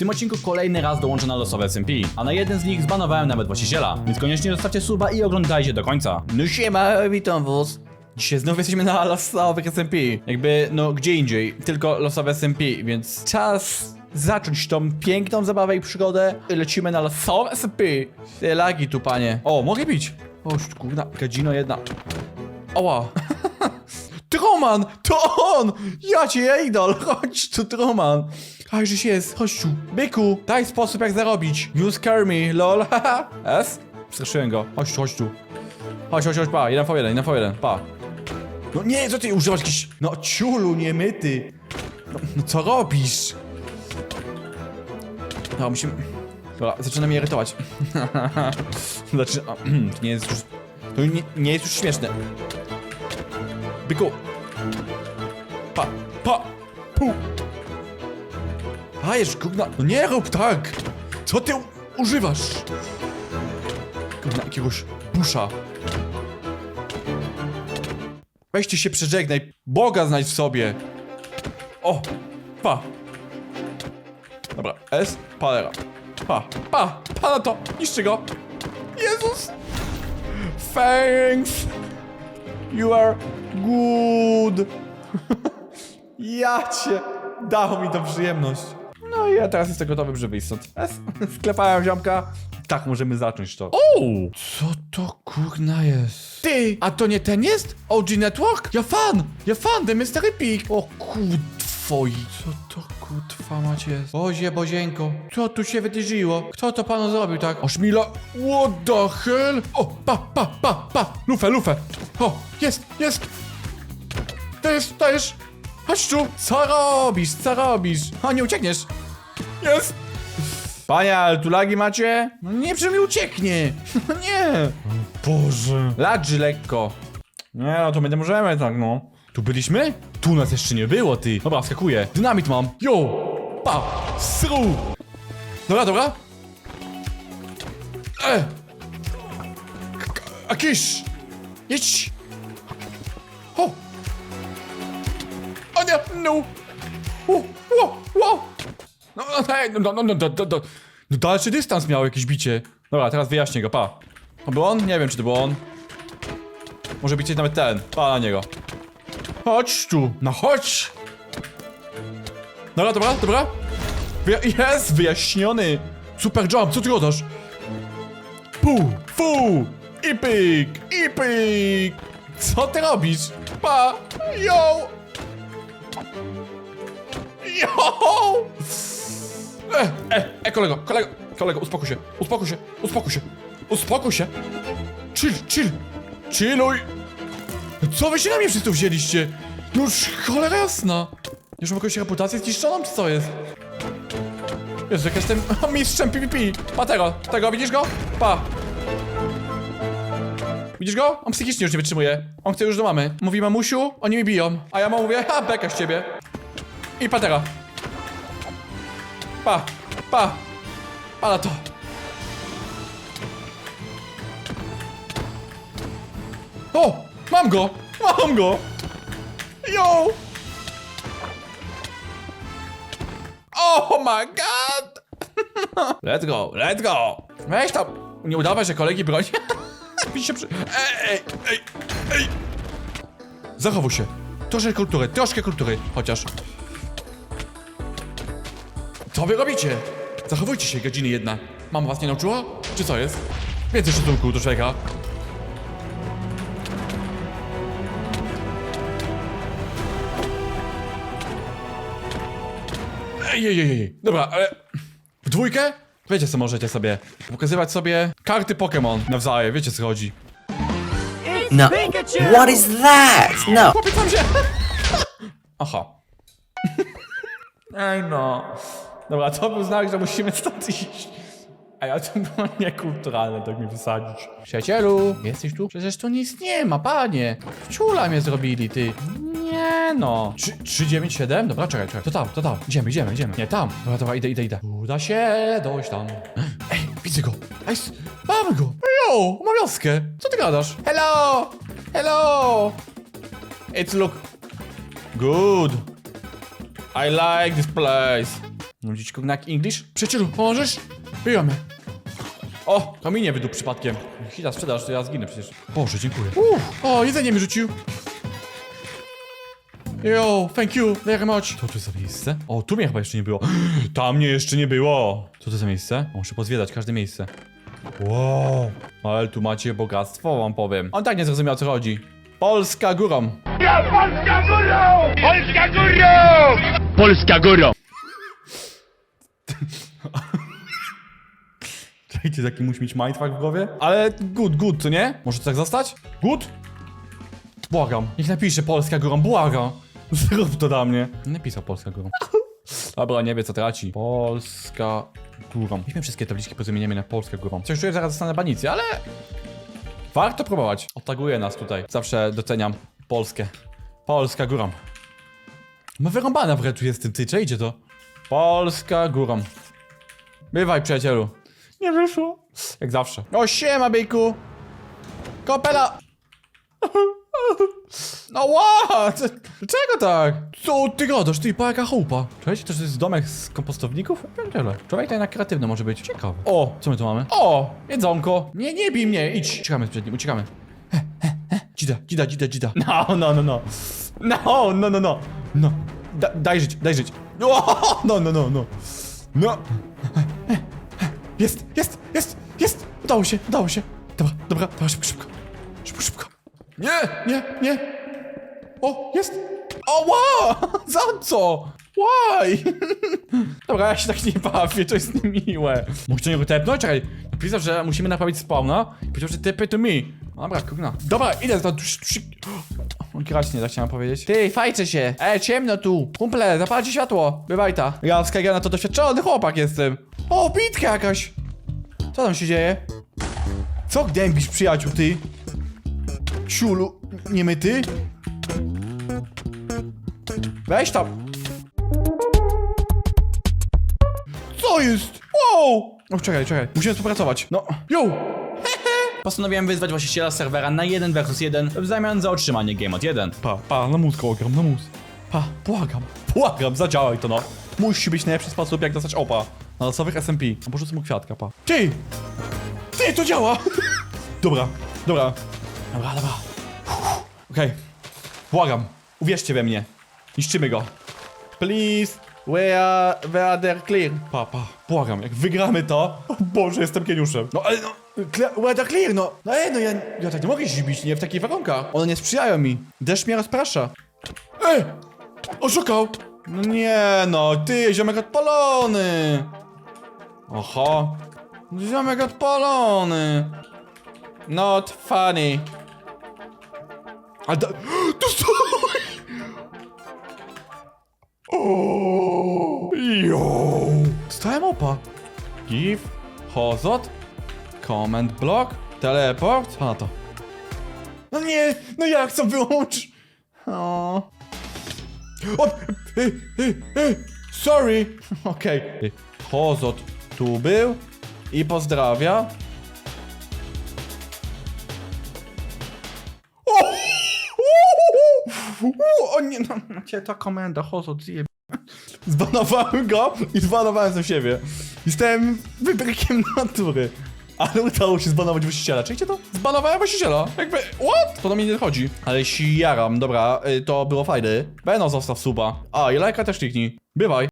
tym odcinku kolejny raz dołączę na losowe SMP, a na jeden z nich zbanowałem nawet właściciela, więc koniecznie zostawcie suba i oglądajcie do końca. No siema, witam was. Dzisiaj znów jesteśmy na losowych SMP. Jakby, no gdzie indziej, tylko losowe SMP, więc czas zacząć tą piękną zabawę i przygodę. Lecimy na losowe SMP. Te lagi tu, panie. O, mogę bić. O, kurna, gadzino jedna. Oła. Troman! To on! Ja cię, idol! Chodź tu, Troman! Aj, żeś jest, chodź tu. Byku, daj sposób jak zarobić. You scare me, lol, haha. S? Straszyłem go. Chodź tu, chodź. Chodź, chodź, chodź, pa, jeden po jeden, jeden po jeden, pa. No nie, co ty używasz jakiś... No ciulu, nie myty. No, no co robisz? No, musimy... Dobra, zaczyna mnie irytować. Zaczyna... To nie jest już... To nie, nie jest już śmieszne. Byku. Pa, pa, pu. A, jeszcze gówna. No nie rób tak. Co ty używasz? Gówna jakiegoś busza. Weźcie się przeżegnaj. Boga znajdź w sobie. O, pa. Dobra, S, palera. Pa, pa, pa na to. Niszczy go. Jezus. Thanks. You are good. ja cię. Dało mi to przyjemność. No i ja teraz jestem gotowy, żeby wyjść stąd. Sklepałem ziomka. Tak, możemy zacząć to. O! Co to kurna jest? Ty! A to nie ten jest? OG Network? Ja fan! Ja fan, The Mystery Pig! O kutwoi. Co to kutwa macie jest? Bozie, bozieńko. Co tu się wydarzyło? Kto to panu zrobił tak? Aż mila... What the hell? O, pa, pa, pa, pa! Lufę, lufę! O, jest, jest! Dajesz, dajesz! Chodź tu! Co robisz? Co robisz? O, nie uciekniesz! Jest! Panie, ale tu lagi macie? No nie, że mi ucieknie! No nie! Boże! Ladży lekko. Nie, no to my nie możemy tak, no. Tu byliśmy? Tu nas jeszcze nie było, ty. Dobra, skakuję. Dynamit mam. Yo! Pa! Sru! Dobra, dobra. E! K- A kisz! Jedź! O! O nie! No! O! O! O! No, no, no, no, no, no, no, no, no dalszy dystans miał jakieś bicie. Dobra, teraz wyjaśnię go, pa. To był on? Nie wiem, czy to był on. Może być nawet ten. Pa na niego. Chodź tu, no chodź! Dobra, dobra, dobra. Jest wyjaśniony. Super jump, co ty gadasz? Pu, fu, i pyk, i pyk. Co ty robisz? Pa, yo! Yo! E, e, e, kolego, kolego, kolego, uspokój się, uspokój się, uspokój się, uspokój się. Chill, chill, chilluj. Co wy się na mnie wszyscy wzięliście? No już cholera jasna. Już mam jakąś reputację zniszczoną, czy co jest? Jezu, jak jestem mistrzem PvP. Pa tego, tego, widzisz go? Pa. Widzisz go? On psychicznie już nie wytrzymuje. On chce już do mamy. Mówi mamusiu, oni mi biją. A ja mu mówię, ha, beka z ciebie. I patera. Pa, pa. Pa na to. O! Mam go! Mam go! Yo! Oh my god! Let's go, let's go! Weź tam! Nie udawaj, że kolegi broni. Mi się przy... Ej, ej, ej, ej! Zachowuj się. Troszkę kultury, troszkę kultury, chociaż. Co wy robicie? Zachowujcie się, godziny jedna. Mama was nie nauczyła? Czy co jest? Więcej szacunku do człowieka. Ej, ej, ej, ej. Dobra, ale... W dwójkę? Wiecie co możecie sobie pokazywać sobie karty Pokémon nawzajem, wiecie co chodzi. No. What is that? No. Chłopiec tam się! Aha. Ej no. Dobra, to był znak, że musimy stąd iść. Ej, ale to było niekulturalne tak mi wysadzić. Przyjacielu, jesteś tu? Przecież tu nic nie ma, panie. Ciula mnie zrobili, ty. Nie no. 397? Dobra, czekaj, czekaj. To tam, to tam. Idziemy, idziemy, idziemy. Nie, tam. Dobra, dobra, idę, idę, idę. Uda się dojść tam. Ej, widzę go. Ej, mamy go. Ejo, ma wioskę. Co ty gadasz? Hello! Hello! It's look good. I like this place. Mówić kognak English? Przyjacielu, pomożesz? Bijamy. O, kamienie wydup przypadkiem. Hita sprzedaż, to ja zginę przecież. Boże, dziękuję. Uff, o, jedzenie mi rzucił. Yo, thank you very much. Co to za miejsce? O, tu mnie chyba jeszcze nie było. Tam mnie jeszcze nie było. Co to za miejsce? O, muszę pozwiedzać każde miejsce. Wow, ale tu macie bogactwo, wam powiem. On tak nie zrozumiał, o co chodzi. Polska górą. Polska górą! Polska górą! Polska górą! Czekajcie, taki musi mieć mindfuck w głowie? Ale good, good, co nie? Może to tak zostać? Good? Błagam. Niech napisze Polska górą, błagam. Zrób to dla mnie. Nie napisał Polska górą. Dobra, nie wie co traci. Polska górą. Weźmy wszystkie tabliczki, pozamieniamy na Polskę górą. Coś czuję, zaraz zostanę banicy, ale... Warto próbować. Otaguję nas tutaj. Zawsze doceniam Polskę. Polska górą. Ma wyrąbane w tu jest tym, ty, czejcie to. Polska górą. Bywaj, przyjacielu. Nie wyszło. Jak zawsze. O, siema, byku. Kopela. No co- Dlaczego tak? Co ty gadasz? Ty, pa jaka chałupa. Czekajcie, to jest domek z kompostowników? Pierdziele. Człowiek tutaj na kreatywny może być. Ciekawe. O, co my tu mamy? O, jedzonko. Nie, nie bij mnie, idź. Uciekamy przed nim, uciekamy. He, he, he. Dzida, dzida, dzida, dzida. No, no, no, no. No, no, no, no. No. Da, daj żyć, daj żyć. O, no, no, no, no. No. Jest, jest, jest, jest! Udało się, udało się. Dobra, dobra, dobra, szybko, szybko. Szybko, szybko. Nie, nie, nie. O, jest. O, wow! Za co? Why? Dobra, ja się tak nie bawię, to jest niemiłe. Mógł do niego tepnąć? Czekaj. Napisał, że musimy naprawić spawna i powiedział, że tepy to mi. Dobra, kurna. Dobra, idę za... On kierać nie, tak chciałem powiedzieć. Ty, fajcie się. Ej, ciemno tu. Kumple, zapalcie światło. Bywaj ta. Ja z Kagana to doświadczony chłopak jestem. O, bitka jakaś. Co tam się dzieje? Co gnębisz, przyjaciół, ty? Ciulu, nie my ty? Weź tam. Co jest? Wow! O, czekaj, czekaj. Musimy współpracować. No, yo! Postanowiłem wyzwać właściciela serwera na 1 vs 1 w zamian za otrzymanie Game od 1. Pa, pa, na mózg ogram, na mózg. Pa, błagam, błagam, zadziałaj to no. Musi być najlepszy sposób jak dostać opa. Na losowych SMP. A porzucę mu kwiatka, pa. Ty! Ty, to działa! dobra, dobra. Dobra, dobra. Okej. Błagam, uwierzcie we mnie. Niszczymy go. Please, we are, we are there clear. Pa, pa, błagam, jak wygramy to... O Boże, jestem geniuszem. No ale no, cle- we are there clear, no. No ej, no ja, ja tak nie mogę się nie, w takich warunkach. One nie sprzyjają mi. Deszcz mnie rozprasza. Ej! Oszukał! No nie no, ty, ziomek odpalony! Oho. Ziomek odpalony. Not funny. A da... To stój! O, yo. Stałem opa. Give, hozot, comment block, teleport. Na to? No nie, no jak chcę wyłącz? O. Ej, ej, ej, sorry. Okej. Okay. Hozot tu był i pozdrawia. O! O, o nie, no, no cię ta komenda, Hozot zje... Zbanowałem go i zbanowałem sam siebie. Jestem wybrykiem natury. Ale udało się zbanować właściciela. Czekajcie to? Zbanowałem właściciela. Jakby, what? To do mnie nie chodzi. Ale jaram, dobra, y, to było fajne. Beno zostaw suba. A, i lajka też kliknij. Bywaj.